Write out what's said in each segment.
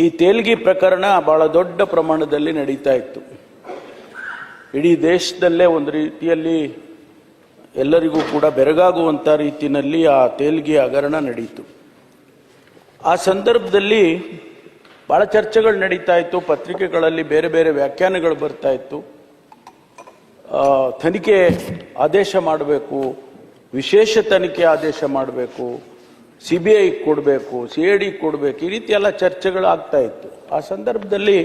ಈ ತೇಲ್ಗಿ ಪ್ರಕರಣ ಬಹಳ ದೊಡ್ಡ ಪ್ರಮಾಣದಲ್ಲಿ ನಡೀತಾ ಇತ್ತು. ಇಡೀ ದೇಶದಲ್ಲೇ ಒಂದು ರೀತಿಯಲ್ಲಿ ಎಲ್ಲರಿಗೂ ಕೂಡ ಬೆರಗಾಗುವಂಥ ರೀತಿಯಲ್ಲಿ ಆ ತೇಲ್ಗಿ ಹಗರಣ ನಡೀತು. ಆ ಸಂದರ್ಭದಲ್ಲಿ ಬಹಳ ಚರ್ಚೆಗಳು ನಡೀತಾ ಇತ್ತು, ಪತ್ರಿಕೆಗಳಲ್ಲಿ ಬೇರೆ ಬೇರೆ ವ್ಯಾಖ್ಯಾನಗಳು ಬರ್ತಾ ಇತ್ತು. ತನಿಖೆ ಆದೇಶ ಮಾಡಬೇಕು, ವಿಶೇಷ ತನಿಖೆ ಆದೇಶ ಮಾಡಬೇಕು ಸಿ ಬಿ ಐ ಕೊಡಬೇಕು ಸಿ ಐ ಡಿ ಕೊಡಬೇಕು, ಈ ರೀತಿ ಎಲ್ಲ ಚರ್ಚೆಗಳು ಆಗ್ತಾ ಇತ್ತು. ಆ ಸಂದರ್ಭದಲ್ಲಿ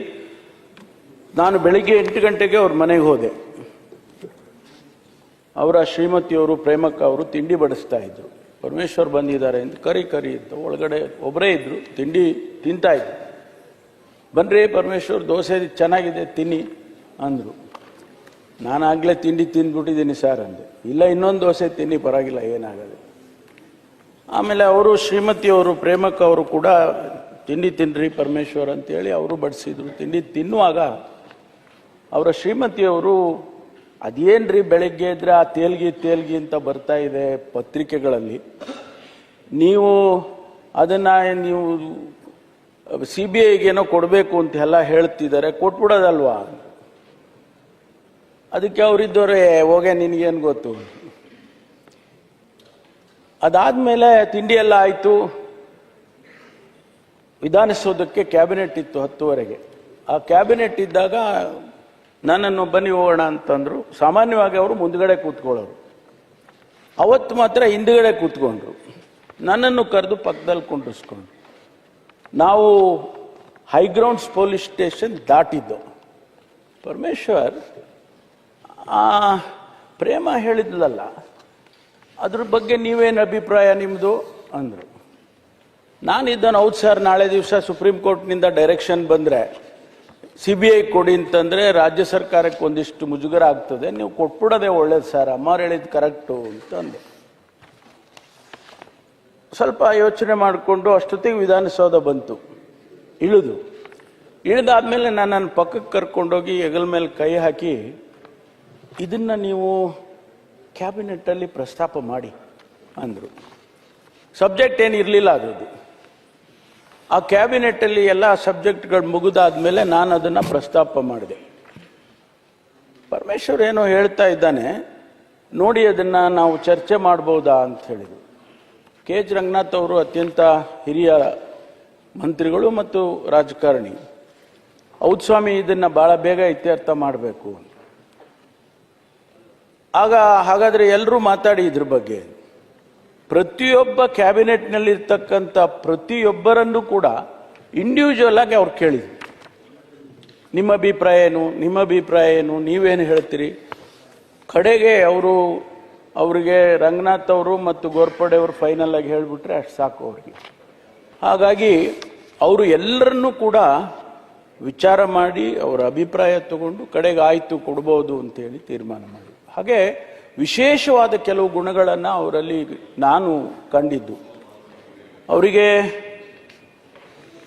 ನಾನು ಬೆಳಿಗ್ಗೆ ಎಂಟು ಗಂಟೆಗೆ ಅವ್ರ ಮನೆಗೆ ಹೋದೆ. ಅವರ ಶ್ರೀಮತಿಯವರು ಪ್ರೇಮಕ್ಕ ಅವರು ತಿಂಡಿ ಬಡಿಸ್ತಾ ಇದ್ರು. ಪರಮೇಶ್ವರ್ ಬಂದಿದ್ದಾರೆ ಅಂತ ಕರಿ ಕರಿ ಅಂತ ಒಳಗಡೆ ಒಬ್ಬರೇ ಇದ್ರು, ತಿಂಡಿ ತಿಂತಾ ಇದ್ರು. ಬನ್ರಿ ಪರಮೇಶ್ವರ್, ದೋಸೆ ಚೆನ್ನಾಗಿದೆ, ತಿನ್ನಿ ಅಂದರು. ನಾನಾಗಲೇ ತಿಂಡಿ ತಿಂದ್ಬಿಟ್ಟಿದ್ದೀನಿ ಸರ್ ಅಂದೆ. ಇಲ್ಲ, ಇನ್ನೊಂದು ದೋಸೆ ತಿನ್ನಿ, ಪರವಾಗಿಲ್ಲ, ಏನಾಗದು. ಆಮೇಲೆ ಅವರು ಶ್ರೀಮತಿಯವರು ಪ್ರೇಮಕ್ಕ ಅವರು ಕೂಡ ತಿಂಡಿ ತಿನ್ರಿ ಪರಮೇಶ್ವರ್ ಅಂತೇಳಿ ಅವರು ಬಡಿಸಿದ್ರು. ತಿಂಡಿ ತಿನ್ನುವಾಗ ಅವರ ಶ್ರೀಮತಿಯವರು ಅದೇನ್ರಿ ಬೆಳಗ್ಗೆ ಇದ್ರೆ ಆ ತೇಲ್ಗಿ ತೇಲ್ಗಿ ಅಂತ ಬರ್ತಾ ಇದೆ ಪತ್ರಿಕೆಗಳಲ್ಲಿ. ನೀವು ಅದನ್ನು ನೀವು ಸಿ ಬಿ ಐಗೇನೋ ಕೊಡಬೇಕು ಅಂತ ಎಲ್ಲ ಹೇಳ್ತಿದ್ದಾರೆ, ಕೊಟ್ಬಿಡೋದಲ್ವಾ? ಅದಕ್ಕೆ ಅವರಿದ್ದವ್ರೆ, ಹೋಗೆ ನಿನಗೇನು ಗೊತ್ತು? ಅದಾದ್ಮೇಲೆ ತಿಂಡಿ ಎಲ್ಲ ಆಯಿತು. ವಿಧಾನಸೌಧಕ್ಕೆ ಕ್ಯಾಬಿನೆಟ್ ಇತ್ತು ಹತ್ತುವರೆಗೆ. ಆ ಕ್ಯಾಬಿನೆಟ್ ಇದ್ದಾಗ ನನ್ನನ್ನು ಬನ್ನಿ ಹೋಗೋಣ ಅಂತಂದ್ರು. ಸಾಮಾನ್ಯವಾಗಿ ಅವರು ಮುಂದ್ಗಡೆ ಕೂತ್ಕೊಳ್ಳೋರು. ಅವತ್ತು ಮಾತ್ರ ಹಿಂದ್ಗಡೆ ಕೂತ್ಕೊಂಡ್ರು. ನನ್ನನ್ನು ಕರೆದು ಪಕ್ಕದಲ್ಲಿ ಕುಂಡಿಸ್ಕೊಂಡ್ರು ನಾವು ಹೈಗ್ರೌಂಡ್ಸ್ ಪೊಲೀಸ್ ಸ್ಟೇಷನ್ ದಾಟಿದ್ದು. ಪರಮೇಶ್ವರ್, ಆ, ಪ್ರೇಮ ಹೇಳಿದ್ಲಲ್ಲ ಅದ್ರ ಬಗ್ಗೆ ನೀವೇನು ಅಭಿಪ್ರಾಯ ನಿಮ್ಮದು ಅಂದರು. ನಾನಿದ್ದಾನು ಹೌದು ಸರ್, ನಾಳೆ ದಿವಸ ಸುಪ್ರೀಂ ಕೋರ್ಟ್ನಿಂದ ಡೈರೆಕ್ಷನ್ ಬಂದರೆ ಸಿ ಬಿ ಐ ಕೊಡಿ ಅಂತಂದರೆ ರಾಜ್ಯ ಸರ್ಕಾರಕ್ಕೆ ಒಂದಿಷ್ಟು ಮುಜುಗರ ಆಗ್ತದೆ ನೀವು ಕೊಟ್ಬಿಡೋದೇ ಒಳ್ಳೇದು ಸರ್, ಅಮ್ಮವ್ರು ಹೇಳಿದ್ದು ಕರೆಕ್ಟು ಅಂತಂದು. ಸ್ವಲ್ಪ ಯೋಚನೆ ಮಾಡಿಕೊಂಡು ಅಷ್ಟೊತ್ತಿಗೆ ವಿಧಾನಸೌಧ ಬಂತು. ಇಳಿದು. ಇಳಿದಾದ್ಮೇಲೆ ನಾನು ನನ್ನ ಪಕ್ಕಕ್ಕೆ ಕರ್ಕೊಂಡೋಗಿ ಹೆಗಲ ಮೇಲೆ ಕೈ ಹಾಕಿ, ಇದನ್ನು ನೀವು ಕ್ಯಾಬಿನೆಟ್ಟಲ್ಲಿ ಪ್ರಸ್ತಾಪ ಮಾಡಿ ಅಂದರು. ಸಬ್ಜೆಕ್ಟ್ ಏನು ಇರಲಿಲ್ಲ ಅದು ಆ ಕ್ಯಾಬಿನೆಟ್ಟಲ್ಲಿ ಎಲ್ಲ ಸಬ್ಜೆಕ್ಟ್ಗಳು ಮುಗಿದಾದ್ಮೇಲೆ ನಾನು ಅದನ್ನು ಪ್ರಸ್ತಾಪ ಮಾಡಿದೆ. ಪರಮೇಶ್ವರ್ ಏನೋ ಹೇಳ್ತಾ ಇದ್ದಾನೆ, ನೋಡಿ ಅದನ್ನು ನಾವು ಚರ್ಚೆ ಮಾಡ್ಬೋದಾ ಅಂತ ಹೇಳಿದರು. ಕೆ. ಎಚ್. ರಂಗನಾಥ್ ಅವರು ಅತ್ಯಂತ ಹಿರಿಯ ಮಂತ್ರಿಗಳು ಮತ್ತು ರಾಜಕಾರಣಿ. ಔದ್ಸ್ವಾಮಿ ಸ್ವಾಮಿ, ಇದನ್ನು ಭಾಳ ಬೇಗ ಇತ್ಯರ್ಥ ಮಾಡಬೇಕು ಆಗ ಹಾಗಾದರೆ ಎಲ್ಲರೂ ಮಾತಾಡಿ ಇದ್ರ ಬಗ್ಗೆ. ಪ್ರತಿಯೊಬ್ಬ ಕ್ಯಾಬಿನೆಟ್ನಲ್ಲಿರ್ತಕ್ಕಂಥ ಪ್ರತಿಯೊಬ್ಬರನ್ನು ಕೂಡ ಇಂಡಿವಿಜುವಲ್ ಆಗಿ ಅವ್ರು ಕೇಳಿದ್ರು. ನಿಮ್ಮ ಅಭಿಪ್ರಾಯ ಏನು? ನಿಮ್ಮ ಅಭಿಪ್ರಾಯ ಏನು? ನೀವೇನು ಹೇಳ್ತೀರಿ? ಕಡೆಗೆ ಅವರು, ಅವರಿಗೆ ರಂಗನಾಥ್ ಅವರು ಮತ್ತು ಗೋರ್ಪಡೆ ಅವರು ಫೈನಲ್ ಆಗಿ ಹೇಳಿಬಿಟ್ರೆ ಅಷ್ಟು ಸಾಕು ಅವ್ರಿಗೆ. ಹಾಗಾಗಿ ಅವರು ಎಲ್ಲರನ್ನೂ ಕೂಡ ವಿಚಾರ ಮಾಡಿ ಅವರ ಅಭಿಪ್ರಾಯ ತಗೊಂಡು ಕಡೆಗೆ ಆಯಿತು ಕೊಡ್ಬೋದು ಅಂತೇಳಿ ತೀರ್ಮಾನ ಮಾಡಿ ಹಾಗೆ ವಿಶೇಷವಾದ ಕೆಲವು ಗುಣಗಳನ್ನು ಅವರಲ್ಲಿ ನಾನು ಕಂಡಿದ್ದು. ಅವರಿಗೆ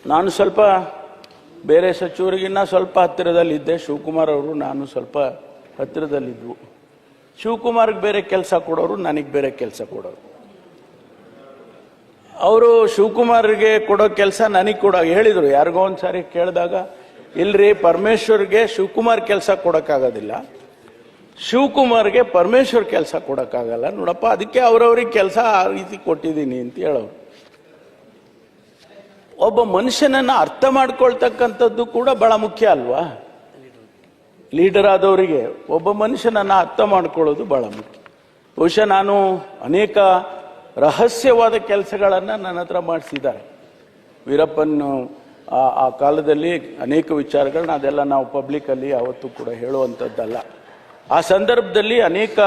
ನಾನು ಸ್ವಲ್ಪ ಬೇರೆ ಸಚಿವರಿಗಿನ್ನ ಸ್ವಲ್ಪ ಹತ್ತಿರದಲ್ಲಿದ್ದೆ. ಶಿವಕುಮಾರ್ ಅವರು ನಾನು ಸ್ವಲ್ಪ ಹತ್ತಿರದಲ್ಲಿದ್ವು. ಶಿವಕುಮಾರ್ಗೆ ಬೇರೆ ಕೆಲಸ ಕೊಡೋರು, ನನಗೆ ಬೇರೆ ಕೆಲಸ ಕೊಡೋರು. ಅವರು ಶಿವಕುಮಾರ್ಗೆ ಕೊಡೋ ಕೆಲಸ ನನಗೆ ಕೊಡ ಹೇಳಿದರು. ಯಾರಿಗೋ ಒಂದು ಸಾರಿ ಕೇಳಿದಾಗ, ಇಲ್ರಿ ಪರಮೇಶ್ವರ್ಗೆ ಶಿವಕುಮಾರ್ ಕೆಲಸ ಕೊಡೋಕ್ಕಾಗೋದಿಲ್ಲ. ಶಿವಕುಮಾರ್ಗೆ ಪರಮೇಶ್ವರ್ ಕೆಲಸ ಕೊಡೋಕ್ಕಾಗಲ್ಲ. ನೋಡಪ್ಪ, ಅದಕ್ಕೆ ಅವರವ್ರಿಗೆ ಕೆಲಸ ಆ ರೀತಿ ಕೊಟ್ಟಿದ್ದೀನಿ ಅಂತ ಹೇಳೋರು. ಒಬ್ಬ ಮನುಷ್ಯನನ್ನು ಅರ್ಥ ಮಾಡ್ಕೊಳ್ತಕ್ಕಂಥದ್ದು ಕೂಡ ಬಹಳ ಮುಖ್ಯ ಅಲ್ವಾ? ಲೀಡರ್ ಆದವರಿಗೆ ಒಬ್ಬ ಮನುಷ್ಯನನ್ನು ಅರ್ಥ ಮಾಡ್ಕೊಳ್ಳೋದು ಬಹಳ ಮುಖ್ಯ. ಬಹುಶಃ ನಾನು ಅನೇಕ ರಹಸ್ಯವಾದ ಕೆಲಸಗಳನ್ನು ನನ್ನ ಹತ್ರ ಮಾಡಿಸಿದ್ದಾರೆ. ವೀರಪ್ಪನ್, ಆ ಕಾಲದಲ್ಲಿ ಅನೇಕ ವಿಚಾರಗಳನ್ನ ಅದೆಲ್ಲ ನಾವು ಪಬ್ಲಿಕಲ್ಲಿ ಯಾವತ್ತೂ ಕೂಡ ಹೇಳುವಂಥದ್ದಲ್ಲ ಆ ಸಂದರ್ಭದಲ್ಲಿ ಅನೇಕ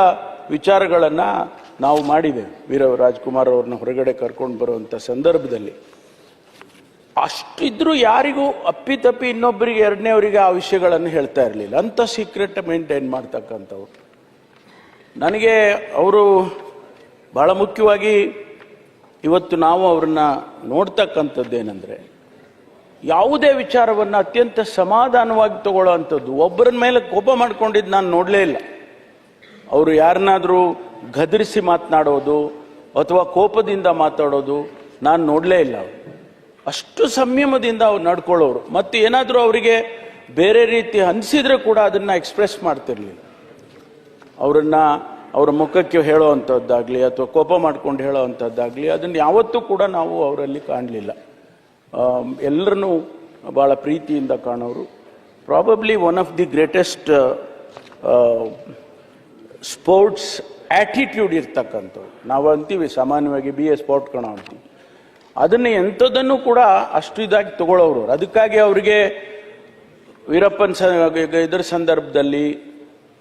ವಿಚಾರಗಳನ್ನು ನಾವು ಮಾಡಿದ್ದೇವೆ ವೀರ ರಾಜ್ಕುಮಾರ್ ಅವ್ರನ್ನ ಹೊರಗಡೆ ಕರ್ಕೊಂಡು ಬರುವಂಥ ಸಂದರ್ಭದಲ್ಲಿ. ಅಷ್ಟಿದ್ರೂ ಯಾರಿಗೂ ಅಪ್ಪಿತಪ್ಪಿ ಇನ್ನೊಬ್ಬರಿಗೆ ಎರಡನೇವರಿಗೆ ಆ ವಿಷಯಗಳನ್ನು ಹೇಳ್ತಾ ಇರಲಿಲ್ಲ. ಅಂತ ಸೀಕ್ರೆಟ್ ಮೇಂಟೈನ್ ಮಾಡ್ತಕ್ಕಂಥವ್ರು. ನನಗೆ ಅವರು ಬಹಳ ಮುಖ್ಯವಾಗಿ ಇವತ್ತು ನಾವು ಅವ್ರನ್ನ ನೋಡ್ತಕ್ಕಂಥದ್ದೇನೆಂದರೆ ಯಾವುದೇ ವಿಚಾರವನ್ನು ಅತ್ಯಂತ ಸಮಾಧಾನವಾಗಿ ತಗೊಳ್ಳೋ ಅಂಥದ್ದು ಒಬ್ಬರ ಮೇಲೆ ಕೋಪ ಮಾಡ್ಕೊಂಡಿದ್ದು ನಾನು ನೋಡಲೇ ಇಲ್ಲ. ಅವರು ಯಾರನ್ನಾದರೂ ಗದರಿಸಿ ಮಾತನಾಡೋದು ಅಥವಾ ಕೋಪದಿಂದ ಮಾತಾಡೋದು ನಾನು ನೋಡಲೇ ಇಲ್ಲ ಅವರು. ಅಷ್ಟು ಸಂಯಮದಿಂದ ಅವ್ರು ನಡ್ಕೊಳ್ಳೋರು. ಮತ್ತು ಏನಾದರೂ ಅವರಿಗೆ ಬೇರೆ ರೀತಿ ಅನಿಸಿದ್ರೆ ಕೂಡ ಅದನ್ನು ಎಕ್ಸ್ಪ್ರೆಸ್ ಮಾಡ್ತಿರಲಿಲ್ಲ. ಅವರನ್ನ ಅವರ ಮುಖಕ್ಕೆ ಹೇಳೋವಂಥದ್ದಾಗಲಿ ಅಥವಾ ಕೋಪ ಮಾಡ್ಕೊಂಡು ಹೇಳೋವಂಥದ್ದಾಗಲಿ ಅದನ್ನು ಯಾವತ್ತೂ ಕೂಡ ನಾವು ಅವರಲ್ಲಿ ಕಾಣಲಿಲ್ಲ. ಎಲ್ಲರನ್ನೂ ಭಾಳ ಪ್ರೀತಿಯಿಂದ ಕಾಣೋರು. Probably one of the greatest sports attitude ಇರ್ತಕ್ಕಂಥವ್ರು. ನಾವು ಅಂತೀವಿ, ಸಾಮಾನ್ಯವಾಗಿ ಬಿ ಎ ಸ್ಪೋರ್ಟ್ ಕಣ ಅಂತೀವಿ. ಅದನ್ನು ಎಂಥದನ್ನು ಕೂಡ ಅಷ್ಟು ಇದಾಗಿ ತಗೊಳ್ಳೋರು ಅದಕ್ಕಾಗಿ ಅವರಿಗೆ ವೀರಪ್ಪನ್ ಇದರ ಸಂದರ್ಭದಲ್ಲಿ,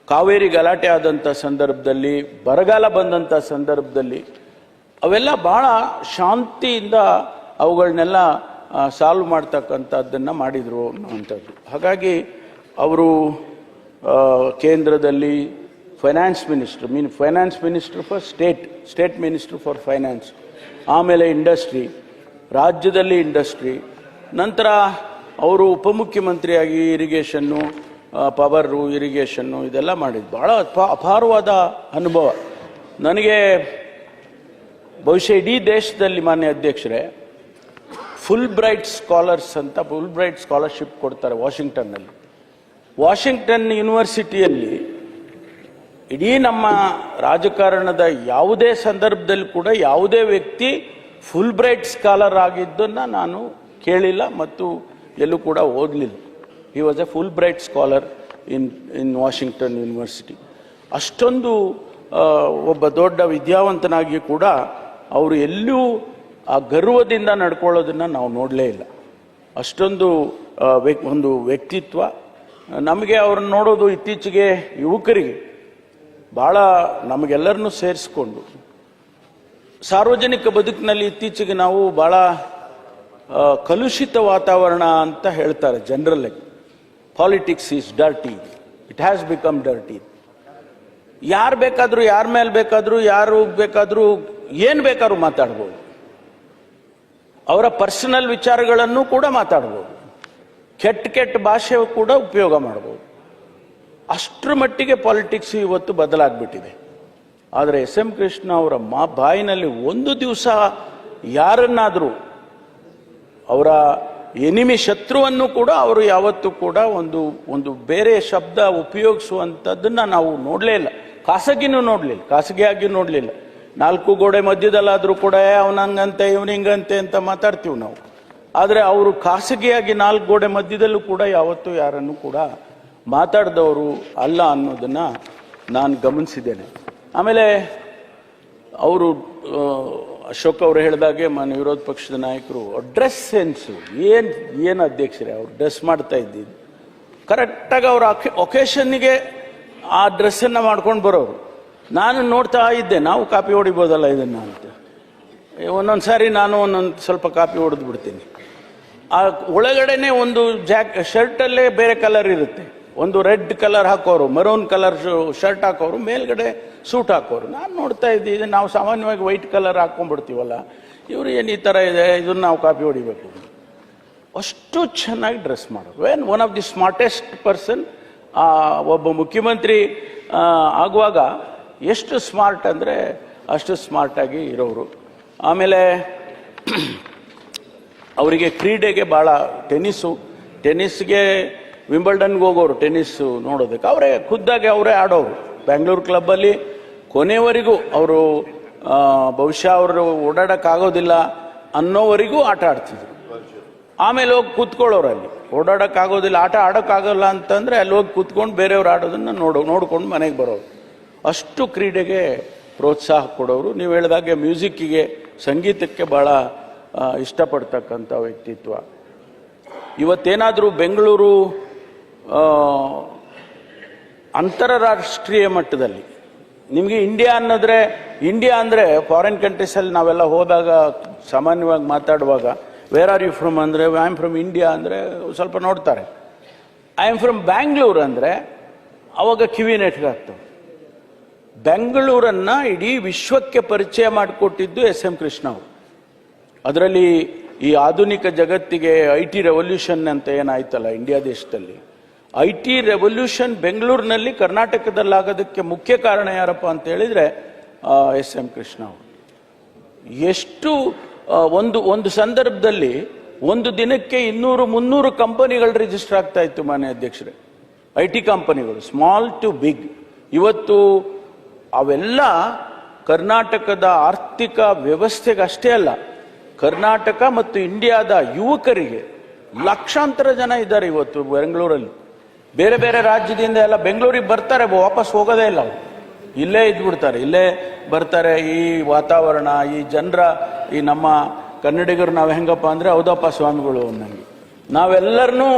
ಕಾವೇರಿ ಗಲಾಟೆ ಆದಂಥ ಸಂದರ್ಭದಲ್ಲಿ, ಬರಗಾಲ ಬಂದಂಥ ಸಂದರ್ಭದಲ್ಲಿ, ಅವೆಲ್ಲ ಭಾಳ ಶಾಂತಿಯಿಂದ ಅವುಗಳನ್ನೆಲ್ಲ ಸಾಲ್ವ್ ಮಾಡ್ತಕ್ಕಂಥದ್ದನ್ನು ಮಾಡಿದರು ಅನ್ನುವಂಥದ್ದು. ಹಾಗಾಗಿ ಅವರು ಕೇಂದ್ರದಲ್ಲಿ finance minister mean finance minister for state state minister for finance ಆಮೇಲೆ ಇಂಡಸ್ಟ್ರಿ ರಾಜ್ಯದಲ್ಲಿ ಇಂಡಸ್ಟ್ರಿ ನಂತರ ಅವರು ಉಪಮುಖ್ಯಮಂತ್ರಿಯಾಗಿ ಇರಿಗೇಷನ್ನು ಪವರು ಇರಿಗೇಷನ್ನು ಇದೆಲ್ಲ ಮಾಡಿದ್ದು ಭಾಳ ಅಪ, ಅಪಾರವಾದ ಅನುಭವ. ನನಗೆ ಬಹುಶಃ ಇಡೀ ದೇಶದಲ್ಲಿ ಮಾನ್ಯ ಅಧ್ಯಕ್ಷರೇ ಫುಲ್ ಬ್ರೈಟ್ ಸ್ಕಾಲರ್ಸ್ ಅಂತ ಫುಲ್ ಬ್ರೈಟ್ ಸ್ಕಾಲರ್ಶಿಪ್ ಕೊಡ್ತಾರೆ ವಾಷಿಂಗ್ಟನ್ನಲ್ಲಿ. ವಾಷಿಂಗ್ಟನ್ ಯೂನಿವರ್ಸಿಟಿಯಲ್ಲಿ ಇಡೀ ನಮ್ಮ ರಾಜಕಾರಣದ ಯಾವುದೇ ಸಂದರ್ಭದಲ್ಲಿ ಕೂಡ ಯಾವುದೇ ವ್ಯಕ್ತಿ ಫುಲ್ ಬ್ರೈಟ್ ಸ್ಕಾಲರ್ ಆಗಿದ್ದನ್ನು ನಾನು ಕೇಳಿಲ್ಲ ಮತ್ತು ಎಲ್ಲೂ ಕೂಡ ಓದಲಿಲ್ಲ. He was a Fulbright scholar in in Washington university ಅಷ್ಟೊಂದು ಒಬ್ಬ ದೊಡ್ಡ ವಿದ್ಯಾವಂತನಾಗಿ ಕೂಡ ಅವರು ಎಲ್ಲೂ ಆ ಗರ್ವದಿಂದ ನಡ್ಕೊಳ್ಳೋದನ್ನು ನಾವು ನೋಡಲೇ ಇಲ್ಲ. ಅಷ್ಟೊಂದು ಒಂದು ವ್ಯಕ್ತಿತ್ವ, ನಮಗೆ ಅವ್ರನ್ನ ನೋಡೋದು ಇತ್ತೀಚೆಗೆ ಯುವಕರಿಗೆ ಭಾಳ ನಮಗೆಲ್ಲರನ್ನೂ ಸೇರಿಸ್ಕೊಂಡು, ಸಾರ್ವಜನಿಕ ಬದುಕಿನಲ್ಲಿ ಇತ್ತೀಚೆಗೆ ನಾವು ಭಾಳ ಕಲುಷಿತ ವಾತಾವರಣ ಅಂತ ಹೇಳ್ತಾರೆ ಜನರಲ್ಲಿ politics is dirty it has become dirty ಯಾರು ಬೇಕಾದರೂ, ಯಾರ ಮೇಲೆ ಬೇಕಾದರೂ, ಯಾರು ಬೇಕಾದರೂ, ಏನು ಬೇಕಾದ್ರೂ ಮಾತಾಡ್ಬೋದು. ಅವರ ಪರ್ಸನಲ್ ವಿಚಾರಗಳನ್ನು ಕೂಡ ಮಾತಾಡ್ಬೋದು. ಕೆಟ್ಟ ಕೆಟ್ಟ ಭಾಷೆ ಕೂಡ ಉಪಯೋಗ ಮಾಡ್ಬೋದು. ಅಷ್ಟರ ಮಟ್ಟಿಗೆ ಪಾಲಿಟಿಕ್ಸ್ ಇವತ್ತು ಬದಲಾಗ್ಬಿಟ್ಟಿದೆ. ಆದರೆ ಎಸ್ ಎಂ ಕೃಷ್ಣ ಅವರ ಮಾ, ಬಾಯಿನಲ್ಲಿ ಒಂದು ದಿವಸ ಯಾರನ್ನಾದರೂ ಅವರ ಎನಿಮಿ ಶತ್ರುವನ್ನು ಕೂಡ ಅವರು ಯಾವತ್ತೂ ಕೂಡ ಒಂದು ಒಂದು ಬೇರೆ ಶಬ್ದ ಉಪಯೋಗಿಸುವಂಥದ್ದನ್ನು ನಾವು ನೋಡಲೇ ಇಲ್ಲ. ಖಾಸಗಿನೂ ನೋಡಲಿಲ್ಲ. ಖಾಸಗಿಯಾಗಿ ನೋಡಲಿಲ್ಲ. ನಾಲ್ಕು ಗೋಡೆ ಮಧ್ಯದಲ್ಲಾದರೂ ಕೂಡ ಅವನಂಗಂತೆ ಇವನಿಂಗಂತೆ ಅಂತ ಮಾತಾಡ್ತೀವಿ ನಾವು. ಆದರೆ ಅವರು ಖಾಸಗಿಯಾಗಿ ನಾಲ್ಕು ಗೋಡೆ ಮಧ್ಯದಲ್ಲೂ ಕೂಡ ಯಾವತ್ತೂ ಯಾರನ್ನು ಕೂಡ ಮಾತಾಡಿದವರು ಅಲ್ಲ ಅನ್ನೋದನ್ನು ನಾನು ಗಮನಿಸಿದ್ದೇನೆ. ಆಮೇಲೆ ಅವರು ಅಶೋಕ್ ಅವರು ಹೇಳಿದಾಗೆ ಮಾನ್ಯ ವಿರೋಧ ಪಕ್ಷದ ನಾಯಕರು ಡ್ರೆಸ್ ಸೆನ್ಸು, ಏನು ಏನು ಅಧ್ಯಕ್ಷರೇ, ಅವ್ರು ಡ್ರೆಸ್ ಮಾಡ್ತಾ ಇದ್ದಿದ್ದು ಕರೆಕ್ಟಾಗಿ ಅವ್ರ ಒಕೇಶನ್ನಿಗೆ ಆ ಡ್ರೆಸ್ಸನ್ನು ಮಾಡ್ಕೊಂಡು ಬರೋರು. ನಾನು ನೋಡ್ತಾ ಇದ್ದೆ, ನಾವು ಕಾಪಿ ಹೊಡಿಬೋದಲ್ಲ ಇದನ್ನು ಅಂತ. ಒಂದೊಂದು ಸಾರಿ ನಾನು ಒಂದೊಂದು ಸ್ವಲ್ಪ ಕಾಪಿ ಹೊಡೆದು ಬಿಡ್ತೀನಿ. ಆ ಒಳಗಡೆನೆ ಒಂದು ಜಾಕ್, ಶರ್ಟಲ್ಲೇ ಬೇರೆ ಕಲರ್ ಇರುತ್ತೆ. ಒಂದು ರೆಡ್ ಕಲರ್ ಹಾಕೋರು, ಮರೂನ್ ಕಲರ್ ಶರ್ಟ್ ಹಾಕೋರು, ಮೇಲ್ಗಡೆ ಸೂಟ್ ಹಾಕೋರು. ನಾನು ನೋಡ್ತಾ ಇದ್ದೆ ನಾವು ಸಾಮಾನ್ಯವಾಗಿ ವೈಟ್ ಕಲರ್ ಹಾಕೊಂಡ್ಬಿಡ್ತೀವಲ್ಲ, ಇವರು ಏನು ಈ ಥರ ಇದೆ, ಇದನ್ನು ನಾವು ಕಾಪಿ ಹೊಡಿಬೇಕು ಅಷ್ಟು ಚೆನ್ನಾಗಿ ಡ್ರೆಸ್ ಮಾಡೋರು. When one of the smartest person ಒಬ್ಬ ಮುಖ್ಯಮಂತ್ರಿ ಆಗುವಾಗ ಎಷ್ಟು ಸ್ಮಾರ್ಟ್ ಅಂದರೆ ಅಷ್ಟು ಸ್ಮಾರ್ಟಾಗಿ ಇರೋರು. ಆಮೇಲೆ ಅವರಿಗೆ ಕ್ರೀಡೆಗೆ ಭಾಳ ಟೆನ್ನಿಸ್ಸು ಟೆನ್ನಿಸ್ಗೆ ವಿಂಬಲ್ಡನ್ಗೆ ಹೋಗೋರು ಟೆನ್ನಿಸ್ಸು ನೋಡೋದಕ್ಕೆ. ಅವರೇ ಖುದ್ದಾಗಿ ಅವರೇ ಆಡೋರು. ಬ್ಯಾಂಗ್ಳೂರು ಕ್ಲಬ್ಬಲ್ಲಿ ಕೊನೆವರೆಗೂ ಅವರು ಬಹುಶಃ ಅವರು ಓಡಾಡೋಕ್ಕಾಗೋದಿಲ್ಲ ಅನ್ನೋವರೆಗೂ ಆಟ ಆಡ್ತಿದ್ರು. ಆಮೇಲೆ ಹೋಗಿ ಕೂತ್ಕೊಳ್ಳೋರು ಅಲ್ಲಿ. ಓಡಾಡೋಕ್ಕಾಗೋದಿಲ್ಲ, ಆಟ ಆಡೋಕ್ಕಾಗಲ್ಲ ಅಂತಂದರೆ ಅಲ್ಲಿ ಹೋಗಿ ಕೂತ್ಕೊಂಡು ಬೇರೆಯವ್ರು ಆಡೋದನ್ನು ನೋಡೋ, ನೋಡ್ಕೊಂಡು ಮನೆಗೆ ಬರೋರು. ಅಷ್ಟು ಕ್ರೀಡೆಗೆ ಪ್ರೋತ್ಸಾಹ ಕೊಡೋರು. ನೀವು ಹೇಳಿದಾಗೆ ಮ್ಯೂಸಿಕ್ಕಿಗೆ, ಸಂಗೀತಕ್ಕೆ ಭಾಳ ಇಷ್ಟಪಡ್ತಕ್ಕಂಥ ವ್ಯಕ್ತಿತ್ವ. ಇವತ್ತೇನಾದರೂ ಬೆಂಗಳೂರು ಅಂತರರಾಷ್ಟ್ರೀಯ ಮಟ್ಟದಲ್ಲಿ, ನಿಮಗೆ ಇಂಡಿಯಾ ಅನ್ನೋದ್ರೆ, ಇಂಡಿಯಾ ಅಂದರೆ ಫಾರಿನ್ ಕಂಟ್ರೀಸಲ್ಲಿ ನಾವೆಲ್ಲ ಹೋದಾಗ ಸಾಮಾನ್ಯವಾಗಿ ಮಾತಾಡುವಾಗ ವೇರ್ ಆರ್ ಯು ಫ್ರಮ್ ಅಂದರೆ ಐ ಆಮ್ ಫ್ರಮ್ ಇಂಡಿಯಾ ಅಂದರೆ ಸ್ವಲ್ಪ ನೋಡ್ತಾರೆ. ಐ ಆಮ್ ಫ್ರಮ್ ಬ್ಯಾಂಗ್ಳೂರ್ ಅಂದರೆ, ಅವಾಗ ಕಿವಿ ನೆಟ್ಗಾಗ್ತವೆ. ಬೆಂಗಳೂರನ್ನ ಇಡೀ ವಿಶ್ವಕ್ಕೆ ಪರಿಚಯ ಮಾಡಿಕೊಟ್ಟಿದ್ದು ಎಸ್ ಎಂ ಕೃಷ್ಣ ಅವರು. ಅದರಲ್ಲಿ ಈ ಆಧುನಿಕ ಜಗತ್ತಿಗೆ ಐ ಟಿ ರೆವಲ್ಯೂಷನ್ ಅಂತ ಏನಾಯ್ತಲ್ಲ ಇಂಡಿಯಾ ದೇಶದಲ್ಲಿ? ಐ ಟಿ ರೆವಲ್ಯೂಷನ್ ಬೆಂಗಳೂರಿನಲ್ಲಿ ಕರ್ನಾಟಕದಲ್ಲಾಗೋದಕ್ಕೆ ಮುಖ್ಯ ಕಾರಣ ಯಾರಪ್ಪ ಅಂತ ಹೇಳಿದ್ರೆ ಎಸ್ ಎಂ ಕೃಷ್ಣ ಅವರು. ಎಷ್ಟು ಒಂದು ಒಂದು ಸಂದರ್ಭದಲ್ಲಿ ಒಂದು ದಿನಕ್ಕೆ ಇನ್ನೂರು, ಮುನ್ನೂರು ಕಂಪನಿಗಳು ರಿಜಿಸ್ಟರ್ ಆಗ್ತಾ ಇತ್ತು ಮಾನ್ಯ ಅಧ್ಯಕ್ಷರೇ. ಐ ಟಿ ಕಂಪನಿಗಳು, ಸ್ಮಾಲ್ ಟು ಬಿಗ್. ಇವತ್ತು ಅವೆಲ್ಲ ಕರ್ನಾಟಕದ ಆರ್ಥಿಕ ವ್ಯವಸ್ಥೆಗೆ ಅಷ್ಟೇ ಅಲ್ಲ, ಕರ್ನಾಟಕ ಮತ್ತು ಇಂಡಿಯಾದ ಯುವಕರಿಗೆ ಲಕ್ಷಾಂತರ ಜನ ಇದ್ದಾರೆ ಇವತ್ತು ಬೆಂಗಳೂರಲ್ಲಿ. ಬೇರೆ ಬೇರೆ ರಾಜ್ಯದಿಂದ ಎಲ್ಲ ಬೆಂಗಳೂರಿಗೆ ಬರ್ತಾರೆ, ವಾಪಸ್ ಹೋಗೋದೇ ಇಲ್ಲ ಅವರು. ಇಲ್ಲೇ ಇದ್ಬಿಡ್ತಾರೆ, ಇಲ್ಲೇ ಬರ್ತಾರೆ, ಈ ವಾತಾವರಣ, ಈ ಜನರ, ಈ ನಮ್ಮ ಕನ್ನಡಿಗರು ನಾವು ಹೆಂಗಪ್ಪ ಅಂದರೆ ಹೌದಪ್ಪ ಸ್ವಾಮಿಗಳು ಅನ್ನಂಗೆ. ನಾವೆಲ್ಲರನ್ನೂ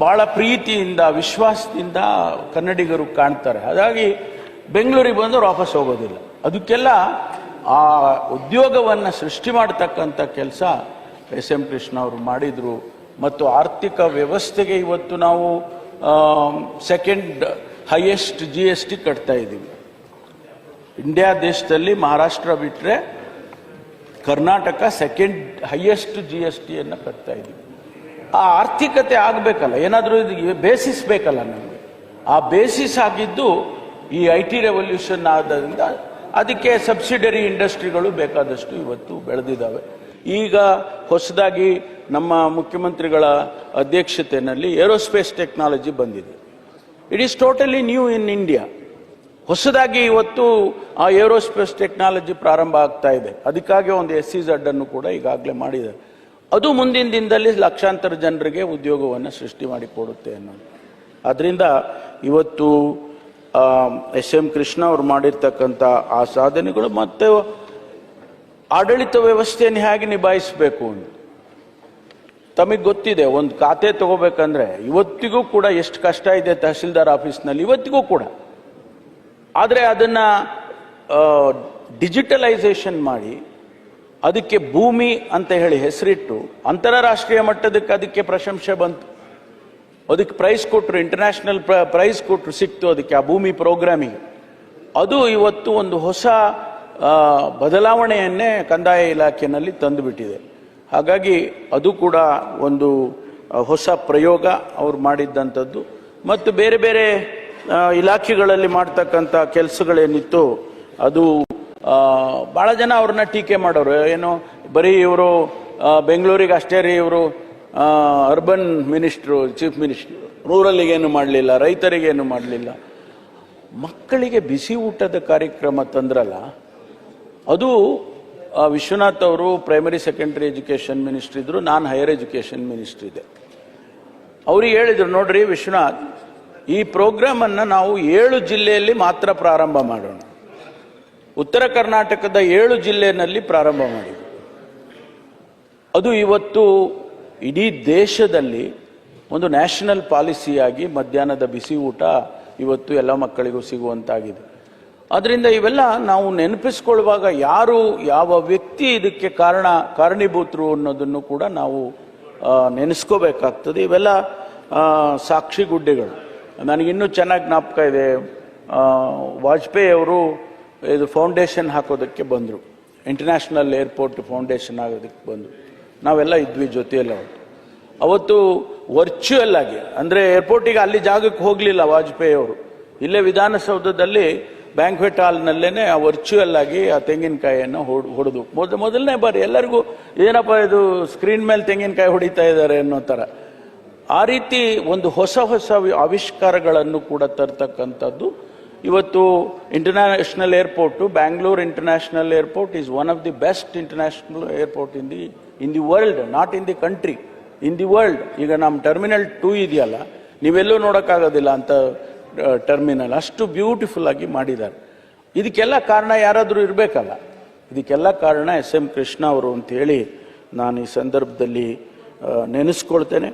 ಭಾಳ ಪ್ರೀತಿಯಿಂದ, ವಿಶ್ವಾಸದಿಂದ ಕನ್ನಡಿಗರು ಕಾಣ್ತಾರೆ. ಹಾಗಾಗಿ ಬೆಂಗಳೂರಿಗೆ ಬಂದು ವಾಪಸ್ ಹೋಗೋದಿಲ್ಲ. ಅದಕ್ಕೆಲ್ಲ ಆ ಉದ್ಯೋಗವನ್ನು ಸೃಷ್ಟಿ ಮಾಡತಕ್ಕಂಥ ಕೆಲಸ ಎಸ್ ಎಂ ಕೃಷ್ಣ ಅವರು ಮಾಡಿದರು. ಮತ್ತು ಆರ್ಥಿಕ ವ್ಯವಸ್ಥೆಗೆ ಇವತ್ತು ನಾವು second highest G S T ಕಟ್ತಾ ಇದ್ದೀವಿ. ಇಂಡಿಯಾ ದೇಶದಲ್ಲಿ ಮಹಾರಾಷ್ಟ್ರ ಬಿಟ್ಟರೆ Karnataka second highest G S ಟಿಯನ್ನು ಕಟ್ತಾ ಇದ್ದೀವಿ. ಆ ಆರ್ಥಿಕತೆ ಆಗಬೇಕಲ್ಲ. ಏನಾದರೂ ಇದು ಬೇಸಿಸ್ ಬೇಕಲ್ಲ ನಮಗೆ. ಆ ಬೇಸಿಸ್ ಆಗಿದ್ದು ಈ ಐ ಟಿ ರೆವಲ್ಯೂಷನ್ ಆದ್ದರಿಂದ ಅದಕ್ಕೆ ಸಬ್ಸಿಡರಿ ಇಂಡಸ್ಟ್ರಿಗಳು ಬೇಕಾದಷ್ಟು ಇವತ್ತು ಬೆಳೆದಿದ್ದಾವೆ. ಈಗ ಹೊಸದಾಗಿ ನಮ್ಮ ಮುಖ್ಯಮಂತ್ರಿಗಳ ಅಧ್ಯಕ್ಷತೆಯಲ್ಲಿ ಏರೋಸ್ಪೇಸ್ ಟೆಕ್ನಾಲಜಿ ಬಂದಿದೆ. It is totally new in India ಹೊಸದಾಗಿ ಇವತ್ತು ಆ ಏರೋಸ್ಪೇಸ್ ಟೆಕ್ನಾಲಜಿ ಪ್ರಾರಂಭ ಆಗ್ತಾ ಇದೆ. ಅದಕ್ಕಾಗಿ ಒಂದು ಎಸ್ ಸಿ ಝಡ್ ಅನ್ನು ಕೂಡ ಈಗಾಗಲೇ ಮಾಡಿದೆ ಅದು ಮುಂದಿನ ದಿನದಲ್ಲಿ ಲಕ್ಷಾಂತರ ಜನರಿಗೆ ಉದ್ಯೋಗವನ್ನು ಸೃಷ್ಟಿ ಮಾಡಿಕೊಡುತ್ತೆ ಅನ್ನೋದು. ಅದರಿಂದ ಇವತ್ತು ಎಸ್ ಎಂ ಕೃಷ್ಣ ಅವರು ಮಾಡಿರ್ತಕ್ಕಂಥ ಆ ಸಾಧನೆಗಳು ಮತ್ತೆ ಆಡಳಿತ ವ್ಯವಸ್ಥೆಯನ್ನು ಹೇಗೆ ನಿಭಾಯಿಸಬೇಕು ಅಂತ. ತಮಗೆ ಗೊತ್ತಿದೆ, ಒಂದು ಖಾತೆ ತಗೋಬೇಕಂದ್ರೆ ಇವತ್ತಿಗೂ ಕೂಡ ಎಷ್ಟು ಕಷ್ಟ ಇದೆ ತಹಸೀಲ್ದಾರ್ ಆಫೀಸ್ನಲ್ಲಿ, ಇವತ್ತಿಗೂ ಕೂಡ. ಆದರೆ ಅದನ್ನು ಡಿಜಿಟಲೈಸೇಷನ್ ಮಾಡಿ, ಅದಕ್ಕೆ ಭೂಮಿ ಅಂತ ಹೇಳಿ ಹೆಸರಿಟ್ಟು, ಅಂತಾರಾಷ್ಟ್ರೀಯ ಮಟ್ಟದಕ್ಕೆ ಅದಕ್ಕೆ ಪ್ರಶಂಸೆ ಬಂತು. ಅದಕ್ಕೆ ಪ್ರೈಸ್ ಕೊಟ್ಟರು ಇಂಟರ್ನ್ಯಾಷನಲ್ ಪ್ರೈಸ್ ಕೊಟ್ಟರು ಸಿಕ್ತು ಅದಕ್ಕೆ ಆ ಭೂಮಿ ಪ್ರೋಗ್ರಾಮಿಗೆ ಅದು ಇವತ್ತು ಒಂದು ಹೊಸ ಬದಲಾವಣೆಯನ್ನೇ ಕಂದಾಯ ಇಲಾಖೆಯಲ್ಲಿ ತಂದುಬಿಟ್ಟಿದೆ. ಹಾಗಾಗಿ ಅದು ಕೂಡ ಒಂದು ಹೊಸ ಪ್ರಯೋಗ ಅವ್ರು ಮಾಡಿದ್ದಂಥದ್ದು. ಮತ್ತು ಬೇರೆ ಬೇರೆ ಇಲಾಖೆಗಳಲ್ಲಿ ಮಾಡ್ತಕ್ಕಂಥ ಕೆಲಸಗಳೇನಿತ್ತು ಅದು ಭಾಳ ಜನ ಅವ್ರನ್ನ ಟೀಕೆ ಮಾಡೋರು. ಏನು ಬರೀ ಇವರು ಬೆಂಗಳೂರಿಗೆ ಅಷ್ಟೇ ರೀ ಇವರು ಅರ್ಬನ್ ಮಿನಿಸ್ಟ್ರು ಚೀಫ್ ಮಿನಿಸ್ಟ್ರು ರೂರಲ್ಲಿಗೇನು ಮಾಡಲಿಲ್ಲ ರೈತರಿಗೇನು ಮಾಡಲಿಲ್ಲ. ಮಕ್ಕಳಿಗೆ ಬಿಸಿ ಊಟದ ಕಾರ್ಯಕ್ರಮ ತಂದ್ರಲ್ಲ, ಅದು ವಿಶ್ವನಾಥ್ ಅವರು ಪ್ರೈಮರಿ ಸೆಕೆಂಡ್ರಿ ಎಜುಕೇಷನ್ ಮಿನಿಸ್ಟ್ರ್ ಇದ್ರು, ನಾನು ಹೈಯರ್ ಎಜುಕೇಷನ್ ಮಿನಿಸ್ಟ್ರ್ ಇದೆ. ಅವ್ರಿಗೆ ಹೇಳಿದ್ರು, ನೋಡ್ರಿ ವಿಶ್ವನಾಥ್, ಈ ಪ್ರೋಗ್ರಾಮ್ ಅನ್ನ ನಾವು ಏಳು ಜಿಲ್ಲೆಯಲ್ಲಿ ಮಾತ್ರ ಪ್ರಾರಂಭ ಮಾಡೋಣ. ಉತ್ತರ ಕರ್ನಾಟಕದ ಏಳು ಜಿಲ್ಲೆಯಲ್ಲಿ ಪ್ರಾರಂಭ ಮಾಡಿದ್ರು. ಅದು ಇವತ್ತು ಇಡೀ ದೇಶದಲ್ಲಿ ಒಂದು ನ್ಯಾಷನಲ್ ಪಾಲಿಸಿಯಾಗಿ ಮಧ್ಯಾಹ್ನದ ಬಿಸಿ ಊಟ ಇವತ್ತು ಎಲ್ಲ ಮಕ್ಕಳಿಗೂ ಸಿಗುವಂತಾಗಿದೆ. ಅದರಿಂದ ಇವೆಲ್ಲ ನಾವು ನೆನಪಿಸ್ಕೊಳ್ಳುವಾಗ ಯಾರು ಯಾವ ವ್ಯಕ್ತಿ ಇದಕ್ಕೆ ಕಾರಣ, ಕಾರಣೀಭೂತರು ಅನ್ನೋದನ್ನು ಕೂಡ ನಾವು ನೆನೆಸ್ಕೋಬೇಕಾಗ್ತದೆ. ಇವೆಲ್ಲ ಸಾಕ್ಷಿ ಗುಡ್ಡೆಗಳು. ನನಗಿನ್ನೂ ಚೆನ್ನಾಗಿ ಜ್ಞಾಪಕ ಇದೆ. ವಾಜಪೇಯಿ ಅವರು ಇದು ಫೌಂಡೇಶನ್ ಹಾಕೋದಕ್ಕೆ ಬಂದರು. ಇಂಟರ್ನ್ಯಾಷನಲ್ ಏರ್ಪೋರ್ಟ್ ಫೌಂಡೇಶನ್ ಆಗೋದಕ್ಕೆ ಬಂದರು. ನಾವೆಲ್ಲ ಇದ್ವಿ ಜೊತೆಯಲ್ಲಿ ಅವತ್ತು ಅವತ್ತು ವರ್ಚುವಲ್ ಆಗಿ, ಅಂದರೆ ಏರ್ಪೋರ್ಟಿಗೆ ಅಲ್ಲಿ ಜಾಗಕ್ಕೆ ಹೋಗಲಿಲ್ಲ ವಾಜಪೇಯಿ ಅವರು. ಇಲ್ಲೇ ವಿಧಾನಸೌಧದಲ್ಲಿ ಬ್ಯಾಂಕ್ವೆಟ್ ಹಾಲ್ನಲ್ಲೇ ಆ ವರ್ಚುವಲ್ ಆಗಿ ಆ ತೆಂಗಿನಕಾಯಿಯನ್ನು ಹೊಡ್ ಹೊಡೆದು. ಮೊದ, ಮೊದಲನೇ ಬಾರಿ ಎಲ್ಲರಿಗೂ ಏನಪ್ಪ ಇದು ಸ್ಕ್ರೀನ್ ಮೇಲೆ ತೆಂಗಿನಕಾಯಿ ಹೊಡಿತಾ ಇದ್ದಾರೆ ಅನ್ನೋ ಥರ. ಆ ರೀತಿ ಒಂದು ಹೊಸ ಹೊಸ ಆವಿಷ್ಕಾರಗಳನ್ನು ಕೂಡ ತರ್ತಕ್ಕಂಥದ್ದು ಇವತ್ತು international airport Bangalore international airport is one of the best international airport in the in the world not in the country in the world ಈಗ ನಮ್ಮ ಟರ್ಮಿನಲ್ ಟೂ ಇದೆಯಲ್ಲ, ನೀವೆಲ್ಲೂ ನೋಡೋಕ್ಕಾಗೋದಿಲ್ಲ ಅಂತ ಟರ್ಮಿನಲ್ ಅಷ್ಟು ಬ್ಯೂಟಿಫುಲ್ ಆಗಿ ಮಾಡಿದ್ದಾರೆ. ಇದಕ್ಕೆಲ್ಲ ಕಾರಣ ಯಾರಾದರೂ ಇರಬೇಕಲ್ಲ? ಇದಕ್ಕೆಲ್ಲ ಕಾರಣ ಎಸ್ ಎಂ ಕೃಷ್ಣ ಅವರು ಅಂತ ಹೇಳಿ ನಾನು ಈ ಸಂದರ್ಭದಲ್ಲಿ ನೆನೆಸ್ಕೊಳ್ತೇನೆ.